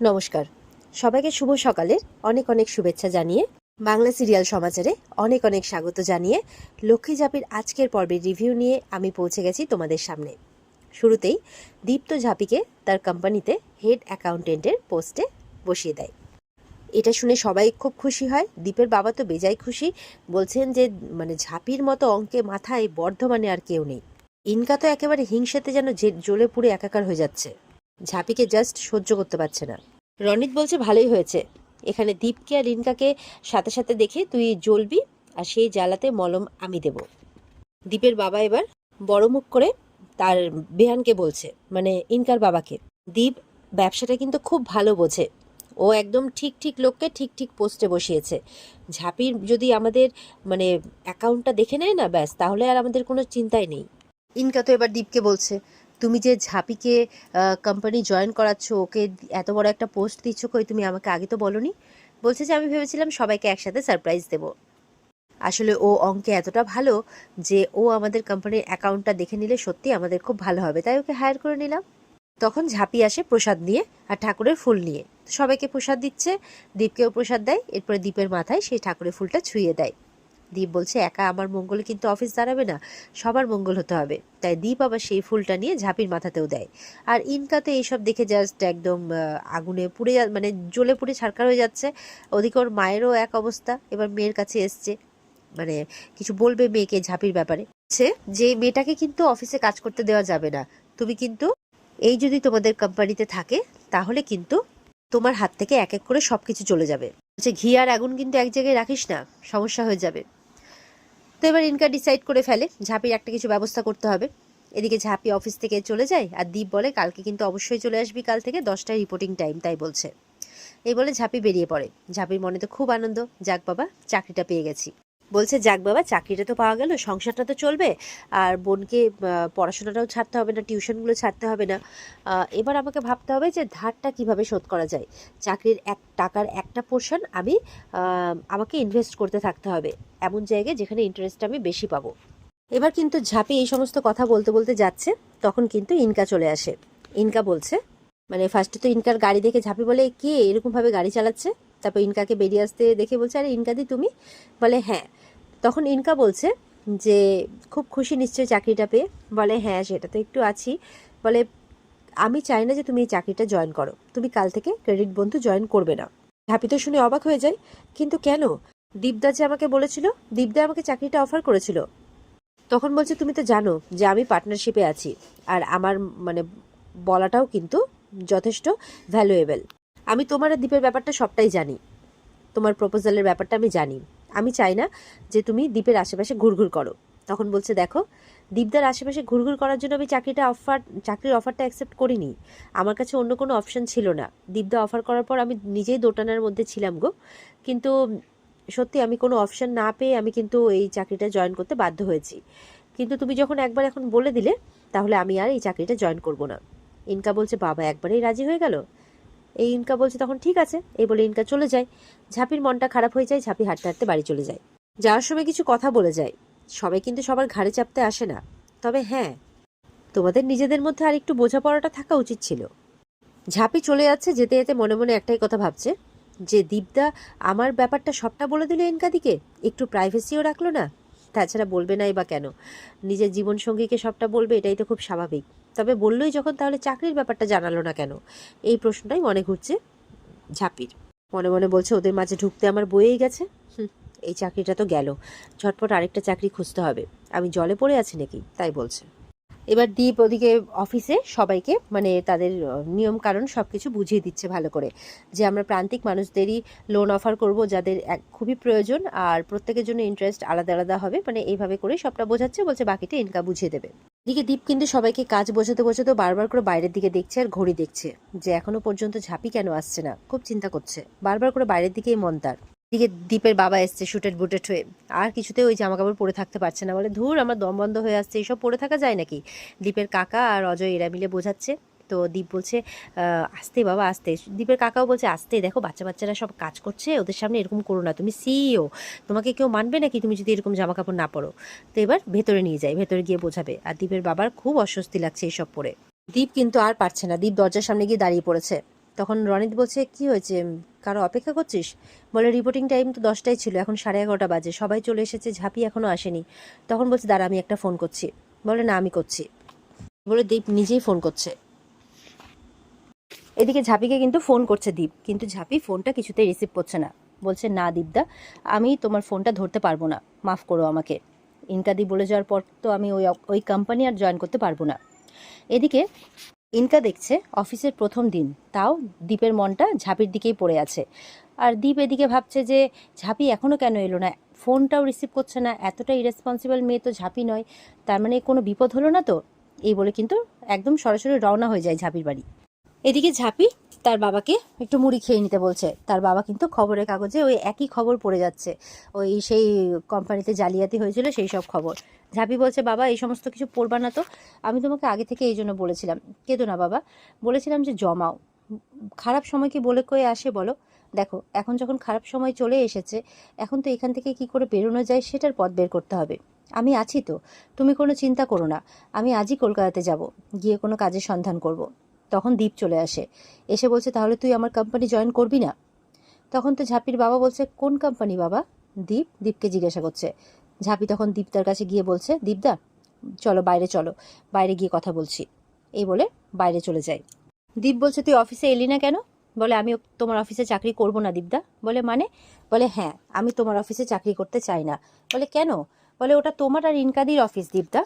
নমস্কার। সবাইকে শুভ সকালের অনেক অনেক শুভেচ্ছা জানিয়ে বাংলা সিরিয়াল সমাচারে অনেক অনেক স্বাগত জানিয়ে লক্ষ্মী ঝাপির আজকের পর্বের রিভিউ নিয়ে আমি পৌঁছে গেছি তোমাদের সামনে। শুরুতেই দীপ্ত ঝাপিকে তার কোম্পানিতে হেড অ্যাকাউন্টেন্টের পোস্টে বসিয়ে দেয়। এটা শুনে সবাই খুব খুশি হয়। দীপের বাবা তো বেজায় খুশি। বলছেন যে মানে ঝাপির মতো অঙ্কে মাথায় বর্ধমানে আর কেউ নেই। ইনকা তো একেবারে হিংসাতে যেন জ্বলে পুড়ে একাকার হয়ে যাচ্ছে। ঝাপিকে জাস্ট সহ্য করতে পারছে না। রনিত বলছে, ভালোই হয়েছে। এখানে দীপকে আর রিনকাকে সাথে সাথে দেখে তুই জ্বলবি আর সেই জ্বালাতে মলম আমি দেব। দীপের বাবা এবার বড় মুখ করে তার বেহানকে বলছে মানে ইনকার বাবাকে। দীপ ব্যবসাটা কিন্তু খুব ভালো বোঝে। ও একদম ঠিক ঠিক লোককে ঠিক ঠিক পোস্টে বসিয়েছে। ঝাঁপির যদি আমাদের মানে অ্যাকাউন্টটা দেখে নেয় না, ব্যাস, তাহলে আর আমাদের কোনো চিন্তাই নেই। ইনকা তো এবার দীপকে বলছে তুমি যে ঝাপিকে কোম্পানি জয়েন করাচ্ছ, ওকে এত বড় একটা পোস্ট দিচ্ছ কই, তুমি আমাকে আগে তো বলনি। বলছে যে আমি ভেবেছিলাম সবাইকে একসাথে সারপ্রাইজ দেব। আসলে ও অঙ্কে এতটা ভালো যে ও আমাদের কোম্পানির অ্যাকাউন্টটা দেখে নিলে সত্যি আমাদের খুব ভালো হবে। তাই ওকে হায়ার করে নিলাম। তখন ঝাঁপি আসে প্রসাদ নিয়ে আর ঠাকুরের ফুল নিয়ে। সবাইকে প্রসাদ দিচ্ছে, দীপকেও প্রসাদ দেয়, এরপরে দীপের মাথায় সেই ঠাকুরের ফুলটা ছুঁয়ে দেয়। দীপ বলছে, একা আমার মঙ্গলে কিন্তু অফিস দাঁড়াবে না, সবার মঙ্গল হতে হবে। তাই দীপ আবার সেই ফুলটা নিয়ে ঝাঁপির মাথাতেও দেয়। আর ইনকা তো এইসব দেখে জাস্ট একদম আগুনে পুড়ে যা- মানে জ্বলে পুড়ে ছারকার হয়ে যাচ্ছে। ওদিকে ওর মায়েরও এক অবস্থা, এবার মেয়ের কাছে এসছে। মানে কিছু বলবে মেয়েকে ঝাঁপির ব্যাপারে। যে মেয়েটাকে কিন্তু অফিসে কাজ করতে দেওয়া যাবে না। তুমি কিন্তু এই যদি তোমাদের কোম্পানিতে থাকে, তাহলে কিন্তু তোমার হাত থেকে এক এক করে সব কিছু চলে যাবে। ঘি আর আগুন কিন্তু এক জায়গায় রাখিস না, সমস্যা হয়ে যাবে। তো এবার ইনকা ডিসাইড করে ফেলে। ঝাঁপির একটা কিছু ব্যবস্থা করতে হবে। এদিকে ঝাঁপি অফিস থেকে চলে যায় আর দীপ বলে, কালকে কিন্তু অবশ্যই চলে আসবি, কাল থেকে দশটায় রিপোর্টিং টাইম তাই বলছে। এই বলে ঝাঁপি বেরিয়ে পড়ে। ঝাঁপির মনে তো খুব আনন্দ, যাক বাবা, চাকরিটা পেয়ে গেছি। বলছে, যাক বাবা, চাকরিটা তো পাওয়া গেল, সংসারটা তো চলবে। আর বোনকে পড়াশোনাটাও ছাড়তে হবে না, টিউশনগুলো ছাড়তে হবে না। এবার আমাকে ভাবতে হবে যে ধারটা কীভাবে শোধ করা যায়? চাকরির এক, টাকার একটা পোর্শন আমি আমাকে ইনভেস্ট করতে থাকতে হবে। এমন জায়গায় যেখানে ইন্টারেস্ট আমি বেশি পাবো। এবার কিন্তু ঝাঁপি এই সমস্ত কথা বলতে বলতে যাচ্ছে, তখন কিন্তু ইনকা চলে আসে। ইনকা বলছে মানে ফার্স্টে তো ইনকার গাড়ি দেখে ঝাঁপি বলে, কে এরকমভাবে গাড়ি চালাচ্ছে? তারপর ইনকাকে বেরিয়ে আসতে দেখে বলছে, আরে ইনকা ইনকাদি তুমি? বলে হ্যাঁ। তখন ইনকা বলছে যে, খুব খুশি নিশ্চয়ই চাকরিটা পেয়ে। বলে হ্যাঁ সেটা তো একটু আছি। বলে, আমি চাই না যে তুমি এই চাকরিটা জয়েন করো। তুমি কাল থেকে ক্রেডিট বন্ধু জয়েন করবে না। তো শুনে অবাক হয়ে যায়, কিন্তু কেন? দীপদা যে আমাকে বলেছিল, দীপদা আমাকে চাকরিটা অফার করেছিল। তখন বলছে, তুমি তো জানো যে আমি পার্টনারশিপে আছি, আর আমার মানে বলাটাও কিন্তু যথেষ্ট ভ্যালুয়েবল আমি তোমার আর দ্বীপের ব্যাপারটা সবটাই জানি। তোমার প্রপোজালের ব্যাপারটা আমি জানি। আমি চাই না যে তুমি দ্বীপের আশেপাশে ঘুরঘুর করো। তখন বলছে, দেখো দীপদার আশেপাশে ঘুরঘুর করার জন্য আমি চাকরিটা অফার চাকরির অফারটা অ্যাকসেপ্ট করিনি। আমার কাছে অন্য কোনো অপশন ছিল না। দীপদা অফার করার পর আমি নিজেই দোটানার মধ্যে ছিলাম গো। কিন্তু সত্যি আমি কোনো অপশন না পেয়ে আমি কিন্তু এই চাকরিটা জয়েন করতে বাধ্য হয়েছি। কিন্তু তুমি যখন একবার এখন বলে দিলে, তাহলে আমি আর এই চাকরিটা জয়েন করব না। ইনকা বলছে, বাবা, একবারেই রাজি হয়ে গেল? এই ইনকা বলছে তখন ঠিক আছে। এই বলে ইনকা চলে যায়। ঝাঁপির মনটা খারাপ হয়ে যায়, ঝাঁপি হাঁটতে হাঁটতে বাড়ি চলে যায়। যাওয়ার সময় কিছু কথা বলে যায়। সবাই কিন্তু সবার ঘাড়ে চাপতে আসে না। তবে হ্যাঁ তোমাদের নিজেদের মধ্যে আর একটু বোঝাপড়াটা থাকা উচিত ছিল। ঝাঁপি চলে যাচ্ছে, যেতে যেতে মনে মনে একটাই কথা ভাবছে, যে দীপদা আমার ব্যাপারটা সবটা বলে দিল এনকাদিকে একটু প্রাইভেসিও রাখল না? তাছাড়া বলবে নাই বা কেন? নিজের জীবনসঙ্গীকে সবটা বলবে, এটাই তো খুব স্বাভাবিক। তবে বললোই যখন, তাহলে চাকরির ব্যাপারটা জানালো না কেন? এই প্রশ্নটাই মনে ঘুরছে ঝাঁপির। মনে মনে বলছে, ওদের মাঝে ঢুকতে আমার বয়েই গেছে? এই চাকরিটা তো গেল। ঝটপট আরেকটা চাকরি খুঁজতে হবে। আমি জলে পড়ে আছি নাকি? তাই বলছে। এবার দ্বীপ ওদিকে অফিসে সবাইকে মানে তাদের নিয়ম কারণ সব কিছু বুঝিয়ে দিচ্ছে ভালো করে। যে আমরা প্রান্তিক মানুষদেরই লোন অফার করব, যাদের এক, খুবই প্রয়োজন, আর প্রত্যেকের জন্য ইন্টারেস্ট আলাদা আলাদা হবে। মানে এইভাবে করে সবটা বোঝাচ্ছে, বলছে বাকিটা ইনকাম বুঝিয়ে দেবে। এদিকে দীপ কিন্তু সবাইকে কাজ বোঝাতে বোঝাতে বারবার করে বাইরের দিকে দেখছে আর ঘড়ি দেখছে, যে এখনও পর্যন্ত ঝাঁপি কেন আসছে না, খুব চিন্তা করছে। বারবার করে বাইরের দিকেই মন তার। এদিকে দীপের বাবা এসছে শুটেট বুটেট হয়ে। আর কিছুতে ওই জামা কাপড় পরে থাকতে পারছে না। বলে, ধুর, আমার দম বন্ধ হয়ে আসছে। এইসব পরে থাকা যায় নাকি? দীপের কাকা আর অজয় এরা মিলে বোঝাচ্ছে। তো দীপ বলছে আস্তে বাবা, আসতে। দীপের কাকাও বলছে, আসতে, দেখো বাচ্চা বাচ্চারা সব কাজ করছে, ওদের সামনে এরকম করো না। তুমি সিইও তোমাকে কেউ মানবে নাকি তুমি যদি এরকম জামা কাপড় না পরো? তো এবার ভেতরে নিয়ে যায়, ভেতরে গিয়ে বোঝাবে। আর দীপের বাবার খুব অস্বস্তি লাগছে এইসব পরে দীপ কিন্তু আর পারছে না, দীপ দরজার সামনে গিয়ে দাঁড়িয়ে পড়েছে। তখন রনিত বলছে, কি হয়েছে? কারও অপেক্ষা করছিস? বলে, রিপোর্টিং টাইম তো দশটাই ছিল, এখন সাড়ে এগারোটা বাজে, সবাই চলে এসেছে, ঝাঁপি এখনও আসেনি। তখন বলছে, দাঁড়া, আমি একটা ফোন করছি। বলে, না, আমি করছি। বলে, দীপ নিজেই ফোন করছে। এদিকে ঝাঁপিকে কিন্তু ফোন করছে দীপ। কিন্তু ঝাঁপি ফোনটা কিছুতেই রিসিভ করছে না। বলছে, না দীপদা, আমি তোমার ফোনটা ধরতে পারব না। মাফ করো আমাকে। ইনকাদি বলে যাওয়ার পর তো আমি ওই ওই কোম্পানি আর জয়েন করতে পারব না। এদিকে ইনকা দেখছে অফিসের প্রথম দিন। তাও দীপের মনটা ঝাঁপির দিকেই পড়ে আছে। আর দীপ এদিকে ভাবছে যে, ঝাঁপি এখনও কেন এলো না? ফোনটাও রিসিভ করছে না। এতটা ইরেসপন্সিবল মেয়ে তো ঝাঁপি নয়। তার মানে কোনো বিপদ হলো না তো? এই বলে কিন্তু একদম সরাসরি রওনা হয়ে যায় ঝাঁপির বাড়ি। এদিকে ঝাঁপি তার বাবাকে একটু মুড়ি খেয়ে নিতে বলছে। তার বাবা কিন্তু খবরের কাগজে ওই একই খবর পড়ে যাচ্ছে। ওই সেই কোম্পানিতে জালিয়াতি হয়েছিল সেই সব খবর। ঝাঁপি বলছে, বাবা, এই সমস্ত কিছু পড়বা না তো। আমি তোমাকে আগে থেকে এই জন্য বলেছিলাম। কেঁদো না বাবা। বলেছিলাম যে জমাও। খারাপ সময় কি বলে কয়ে আসে বলো? দেখো, এখন যখন খারাপ সময় চলে এসেছে, এখন তো এখান থেকে কি করে বেরোনো যায় সেটার পথ বের করতে হবে। আমি আছি তো। তুমি কোনো চিন্তা করো না। আমি আজই কলকাতাতে যাব। গিয়ে কোনো কাজের সন্ধান করব। তখন দীপ চলে আসে। এসে বলছে, তাহলে তুই আমার কোম্পানি জয়েন করবি না? তখন তো ঝাঁপির বাবা বলছে, কোন কোম্পানি বাবা? দীপ, দীপকে জিজ্ঞাসা করছে। ঝাঁপি তখন দীপদার কাছে গিয়ে বলছে, দীপদা, চলো বাইরে চলো, বাইরে গিয়ে কথা বলছি। এই বলে বাইরে চলে যায়। দীপ বলছে, তুই অফিসে এলি না কেন? বলে, আমি তোমার অফিসে চাকরি করব না দীপদা। বলে মানে? বলে হ্যাঁ আমি তোমার অফিসে চাকরি করতে চাই না। বলে, কেন? বলে, ওটা তোমার আর ইনকাদির অফিস দীপদা।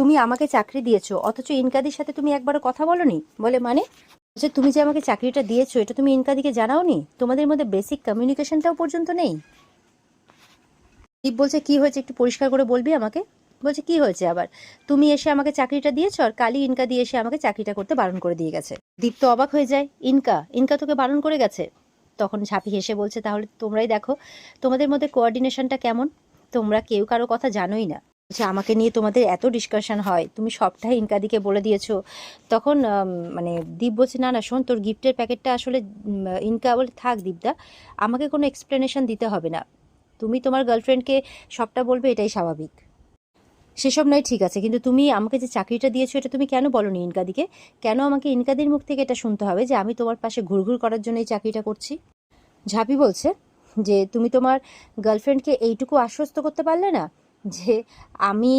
তুমি আমাকে চাকরি দিয়েছ, অথচ ইনকাদির সাথে তুমি একবারও কথা বলনি? বলে মানে? যে তুমি যে আমাকে চাকরিটা দিয়েছ, এটা তুমি ইনকাদিকে জানাওনি? তোমাদের মধ্যে বেসিক কমিউনিকেশনটাও পর্যন্ত নেই? দীপ বলছে, কি হয়েছে? একটু পরিষ্কার করে বলবি আমাকে? বলছে, কি হয়েছে আবার? তুমি এসে আমাকে চাকরিটা দিয়েছ আর কালি ইনকা দিয়ে এসে আমাকে চাকরিটা করতে বারণ করে দিয়ে গেছে। দীপ তো অবাক হয়ে যায়, ইনকা ইনকা তোকে বারণ করে গেছে? তখন ঝাঁপি হেসে বলছে, তাহলে তোমরাই দেখো, তোমাদের মধ্যে কোঅর্ডিনেশনটা কেমন? তোমরা কেউ কারও কথা জানোই না। বলছে আমাকে নিয়ে তোমাদের এত ডিসকাশন হয়, তুমি সবটাই ইনকাদিকে বলে দিয়েছ। তখন মানে দীপ বলছে, না না, শোন, তোর গিফটের প্যাকেটটা আসলে ইনকা বলে থাক দীপদা, আমাকে কোনো এক্সপ্লেনেশন দিতে হবে না। তুমি তোমার গার্লফ্রেন্ডকে সবটা বলবে, এটাই স্বাভাবিক। সেসব নয়, ঠিক আছে, কিন্তু তুমি আমাকে যে চাকরিটা দিয়েছ, এটা তুমি কেন বলো বলনি ইনকাদিকে? কেন আমাকে ইনকাদির মুখ থেকে এটা শুনতে হবে যে আমি তোমার পাশে ঘুরঘুর করার জন্য এই চাকরিটা করছি? ঝাঁপি বলছে যে, তুমি তোমার গার্লফ্রেন্ডকে এইটুকু আশ্বস্ত করতে পারলে না যে আমি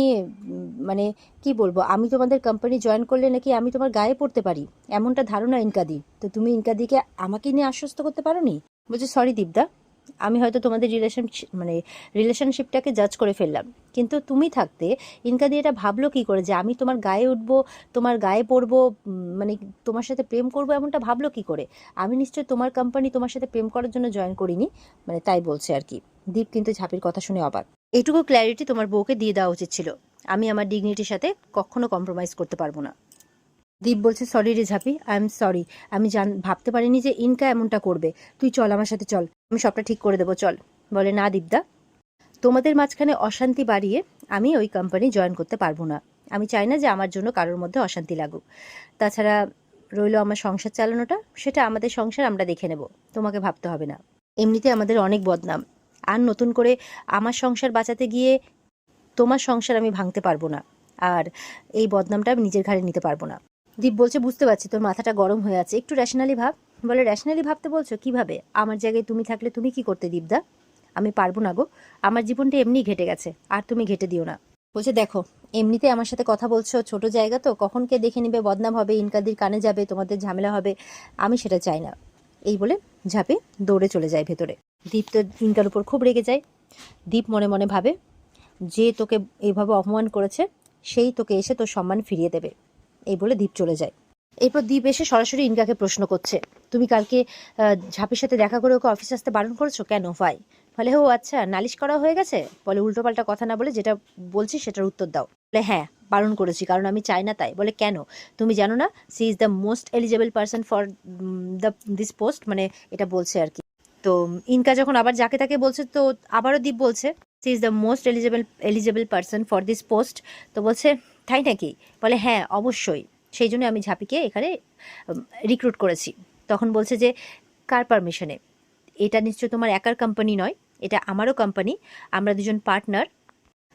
মানে কি বলব, আমি তোমাদের কোম্পানি জয়েন করলে নাকি আমি তোমার গায়ে পড়তে পারি? এমনটা ধারণা ইনকাদি। তো তুমি ইনকাদিকে আমাকে নিয়ে আশ্বস্ত করতে পারো নি বলছে সরি দীপদা, আমি হয়তো তোমাদের রিলেশন মানে রিলেশনশিপটাকে জাজ করে ফেললাম। কিন্তু তুমি থাকতে, ইনকাদি এটা ভাবলো কি করে যে আমি তোমার গায়ে উঠবো, তোমার গায়ে পড়ব মানে তোমার সাথে প্রেম করব এমনটা ভাবলো কি করে? আমি নিশ্চয়ই তোমার কোম্পানি তোমার সাথে প্রেম করার জন্য জয়েন করিনি? মানে তাই বলছে আর কি। দীপ কিন্তু ঝাঁপির কথা শুনে অবাক। এইটুকু ক্ল্যারিটি তোমার বউকে দিয়ে দেওয়া উচিত ছিল। আমি আমার ডিগনিটির সাথে কখনো কম্প্রোমাইজ করতে পারব না। দীপ বলছে সরি রে ঝাঁপি আই এম সরি আমি জান, ভাবতে পারিনি যে ইনকা এমনটা করবে। তুই চল আমার সাথে চল। আমি সবটা ঠিক করে দেবো, চল। বলে, না দীপদা। তোমাদের মাঝখানে অশান্তি বাড়িয়ে আমি ওই কোম্পানি জয়েন করতে পারব না। আমি চাই না যে আমার জন্য কারোর মধ্যে অশান্তি লাগুক। তাছাড়া রইল আমার সংসার চালানোটা। সেটা আমাদের সংসার আমরা দেখে নেব। তোমাকে ভাবতে হবে না। এমনিতে আমাদের অনেক বদনাম। আর নতুন করে আমার সংসার বাঁচাতে গিয়ে তোমার সংসার আমি ভাঙতে পারব না। আর এই বদনামটা আমি নিজের ঘাড়ে নিতে পারব না। দীপ বলছে, বুঝতে পারছি, তোর মাথাটা গরম হয়ে আছে। একটু র্যাশনালি ভাব। বলে র্যাশনালি ভাবতে বলছো? কীভাবে? আমার জায়গায় তুমি থাকলে তুমি কি করতে দীপদা? আমি পারব না গো। আমার জীবনটা এমনি ঘেটে গেছে, আর তুমি ঘেটে দিও না। বলছে, দেখো, এমনিতে আমার সাথে কথা বলছো, ছোট জায়গা তো। কখন কে দেখে নেবে? বদনাম হবে, ইনকাদির কানে যাবে, তোমাদের ঝামেলা হবে। আমি সেটা চাই না। এই বলে ঝাঁপে দৌড়ে চলে যায় ভেতরে। দীপ তো ইনকার উপর খুব রেগে যায়। দীপ মনে মনে ভাবে, যে তোকে এইভাবে অপমান করেছে, সেই তোকে এসে তোর সম্মান ফিরিয়ে দেবে। এই বলে দীপ চলে যায়। এরপর দীপ এসে সরাসরি ইনকাকে প্রশ্ন করছে, তুমি কালকে ঝাঁপের সাথে দেখা করে ওকে অফিস আসতে বারণ করেছ কেন? ভাই। বলে, ও আচ্ছা নালিশ করা হয়ে গেছে? বলে, উল্টোপাল্টা কথা না বলে যেটা বলছি সেটার উত্তর দাও। বলে হ্যাঁ বারণ করেছি, কারণ আমি চাই না তাই। বলে, কেন? তুমি জানো না she is the most eligible person for the this post মানে এটা বলছে আর কি। তো ইনকা যখন আবার যাকে তাকে বলছে, তো আবারও দীপ বলছে she is the most eligible eligible person for this post তো বলছে, তাই নাকি? বলে হ্যাঁ অবশ্যই। সেই জন্য আমি ঝাঁপিকে এখানে রিক্রুট করেছি। তখন বলছে যে, কার পারমিশনে এটা নিশ্চয় তোমার একার কোম্পানি নয়, এটা আমারও কোম্পানি আমরা দুজন পার্টনার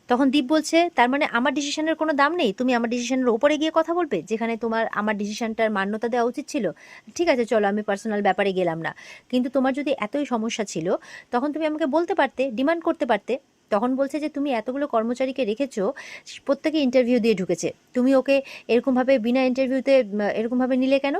তখন দীপ বলছে, তার মানে আমার ডিসিশনের কোনো দাম নেই? তুমি আমার ডিসিশনের ওপরে গিয়ে কথা বলবে? যেখানে তোমার, আমার ডিসিশনটার মান্যতা দেওয়া উচিত ছিল? ঠিক আছে, চলো, আমি পার্সোনাল ব্যাপারে গেলাম না। কিন্তু তোমার যদি এতই সমস্যা ছিল, তখন তুমি আমাকে বলতে পারতে ডিমান্ড করতে পারতে। তখন বলছে যে, তুমি এতগুলো কর্মচারীকে রেখেছো, প্রত্যেকে ইন্টারভিউ দিয়ে ঢুকেছে। তুমি ওকে এরকমভাবে বিনা ইন্টারভিউতে এরকমভাবে নিলে কেন?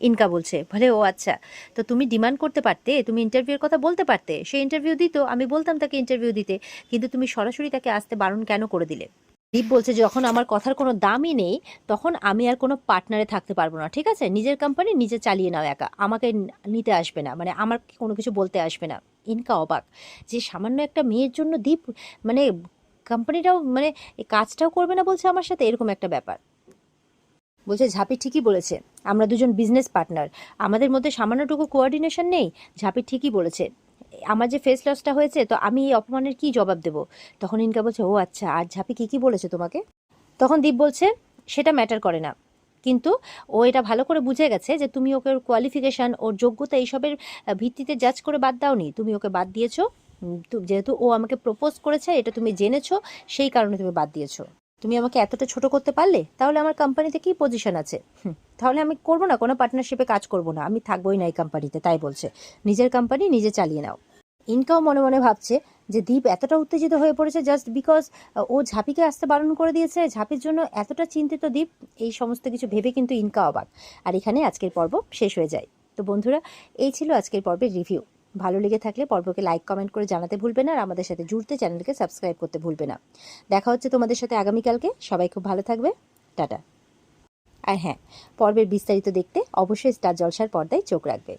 ইনকা বলছে। বলে, ও আচ্ছা তো তুমি ডিমান্ড করতে পারতে, তুমি ইন্টারভিউর কথা বলতে পারতে। সে ইন্টারভিউ দিত, আমি বলতাম তাকে ইন্টারভিউ দিতে, কিন্তু তুমি সরাসরি তাকে আসতে বারণ কেন করে দিলে? দীপ বলছে, যখন আমার কথার কোনো দামই নেই, তখন আমি আর কোনো পার্টনারে থাকতে পারব না, ঠিক আছে? নিজের কোম্পানি নিজে চালিয়ে নাও একা। আমাকে নিতে আসবে না মানে আমার কোনো কিছু বলতে আসবে না। ইনকা অবাক। যে সামান্য একটা মেয়ের জন্য দীপ মানে কোম্পানিটাও মানে কাজটাও করবে না বলছে আমার সাথে, এরকম একটা ব্যাপার। বলছে, ঝাঁপি ঠিকই বলেছে। আমরা দুজন বিজনেস পার্টনার আমাদের মধ্যে সামান্যটুকু কোঅর্ডিনেশন নেই, ঝাঁপি ঠিকই বলেছে। আমার যে ফেস লসটা হয়েছে, তো আমি এই অপমানের কি জবাব দেব? তখন ইনকা বলছে, ও আচ্ছা আর ঝাঁপি কি কি বলেছে তোমাকে? তখন দীপ বলছে, সেটা ম্যাটার করে না। কিন্তু ও এটা ভালো করে বুঝে গেছে যে তুমি ওকে ওর কোয়ালিফিকেশান ওর যোগ্যতা এইসবের ভিত্তিতে জাজ করে বাদ দাওনি। তুমি ওকে বাদ দিয়েছ। যেহেতু ও আমাকে প্রপোজ করেছে, এটা তুমি জেনেছো, সেই কারণে তুমি বাদ দিয়েছ। তুমি আমাকে এতটা ছোট করতে পারলে? তাহলে আমার কোম্পানিতে কি পজিশন আছে? তাহলে আমি করব না, কোনো পার্টনারশিপে কাজ করব না। আমি থাকবোই না এই কোম্পানিতে তাই বলছে। নিজের কোম্পানি নিজে চালিয়ে নাও। ইনকাও মনে মনে ভাবছে যে দীপ এতটা উত্তেজিত হয়ে পড়েছে জাস্ট বিকজ ও ঝাঁপিকে আসতে বারণ করে দিয়েছে। ঝাঁপির জন্য এতটা চিন্তিত দীপ, এই সমস্ত কিছু ভেবে কিন্তু ইনকা অবাক। আর এখানে আজকের পর্ব শেষ হয়ে যায়। তো বন্ধুরা, এই ছিল আজকের পর্বের রিভিউ ভালো লেগে থাকলে পর্বকে লাইক কমেন্ট করে জানাতে ভুলবে না আর আমাদের সাথে জুড়তে চ্যানেলকে সাবস্ক্রাইব করতে ভুলবে না। দেখা হচ্ছে তোমাদের সাথে আগামীকালকে। সবাই খুব ভালো থাকবে। টাটা। আর হ্যাঁ পর্বের বিস্তারিত দেখতে অবশ্যই স্টার জলসার পর্দায় চোখ রাখবে।